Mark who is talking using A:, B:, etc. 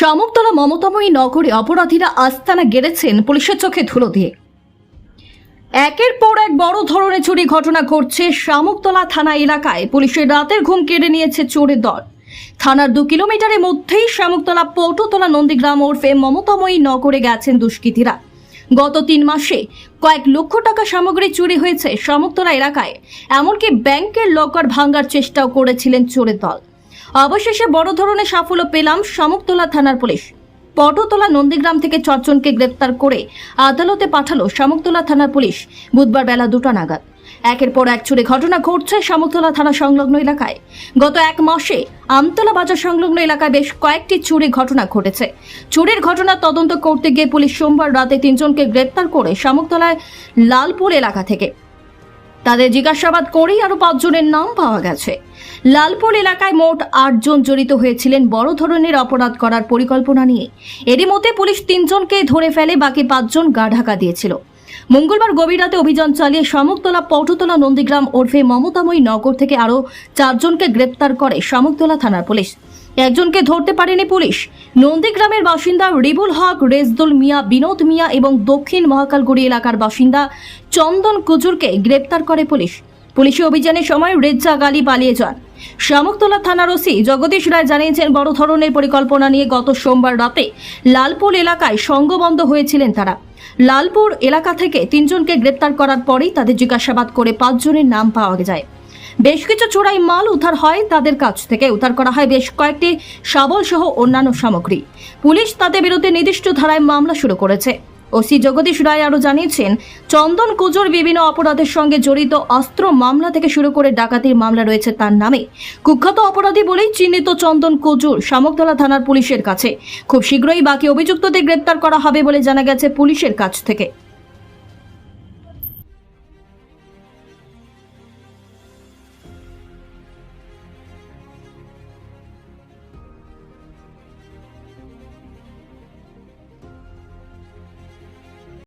A: শামুকতলা মমতাময়ী নগরে অপরাধীরা আস্তানা গেড়েছেন পুলিশের চোখে ধুলো দিয়ে। একের পর এক বড় ধরনের চুরি ঘটনা ঘটছে শামুকতলা থানা এলাকায়। পুলিশের রাতের ঘুম কেড়ে নিয়েছে চোরের দল। থানার দু কিলোমিটারের মধ্যেই শামুকতলা পৌটতলা নন্দীগ্রাম ওরফে মমতাময়ী নগরে গেছেন দুষ্কৃতীরা। গত তিন মাসে কয়েক লক্ষ টাকা সামগ্রী চুরি হয়েছে শামুকতলা এলাকায়। এমনকি ব্যাংকের লকার ভাঙার চেষ্টাও করেছিলেন চোরের দল। অবশেষে বড় ধরনের সাফল্য পেলাম শামুকতলা থানার পুলিশ। পটতলা নন্দীগ্রাম থেকে চারজনকে গ্রেপ্তার করে আদালতে পাঠালো শামুকতলা থানার পুলিশ বুধবার বেলা দুটা নাগাদ। একের পর এক চুরি ঘটনা ঘটছে শামুকতলা থানা সংলগ্ন এলাকায়। গত এক মাসে আমতলা বাজার সংলগ্ন এলাকায় বেশ কয়েকটি চুরি ঘটনা ঘটেছে। চুরির ঘটনা তদন্ত করতে গিয়ে পুলিশ সোমবার রাতে তিনজনকে গ্রেপ্তার করে শামুকতলায় লালপুর এলাকা থেকে। তাদের জিজ্ঞাসাবাদ করেই আরও পাঁচজনের নাম পাওয়া গেছে। লালপুর এলাকায় মোট আটজন জড়িত হয়েছিলেন বড় ধরনের অপরাধ করার পরিকল্পনা নিয়ে। এরই মধ্যে পুলিশ তিনজনকে ধরে ফেলে, বাকি পাঁচজন গা ঢাকা দিয়েছিল। মঙ্গলবার গভীর রাতে অভিযান চালিয়ে শামুকতলা, পটতলা, নন্দীগ্রাম ওরফে মমতাময়ী নগর থেকে আরও চারজনকে গ্রেপ্তার করে শামুকতলা থানার পুলিশ। একজনকে ধরতে পারেনি পুলিশ। নন্দীগ্রামের বাসিন্দা রিবুল হক, রেজদুল মিয়া, বিনোদ মিয়া এবং দক্ষিণ মহাকালগুড়ি এলাকার বাসিন্দা চন্দন কুজুরকে গ্রেপ্তার করে পুলিশ। পুলিশি অভিযানের সময় রেজ্জা গালি পালিয়ে যান। শামুকতলা থানার ওসি জগদীশ রায় জানিয়েছেন, বড় ধরনের পরিকল্পনা নিয়ে গত সোমবার রাতে লালপুর এলাকায় সংঘবন্ধ হয়েছিলেন তারা। লালপুর এলাকা থেকে তিনজনকে গ্রেপ্তার করার পরেই তাদের জিজ্ঞাসাবাদ করে পাঁচজনের নাম পাওয়া যায়। বেশ কিছু চোরাই মাল উদ্ধার হয় তাদের কাছ থেকে। উদ্ধার করা হয় বেশ কয়েকটি শাবল সহ অন্যান্য সামগ্রী। পুলিশ তাদের বিরুদ্ধে নির্দিষ্ট ধারায় মামলা শুরু করেছে। ওসি জগদীশ রায় আরও জানিয়েছেন, চন্দন কুজোর বিভিন্ন অপরাধের সঙ্গে জড়িত অস্ত্র মামলা থেকে শুরু করে ডাকাতির মামলা রয়েছে তার নামে। কুখ্যাত অপরাধী বলেই চিহ্নিত চন্দন কুজুর শামুকতলা থানার পুলিশের কাছে। খুব শীঘ্রই বাকি অভিযুক্তদের গ্রেপ্তার করা হবে বলে জানা গেছে পুলিশের কাছ থেকে।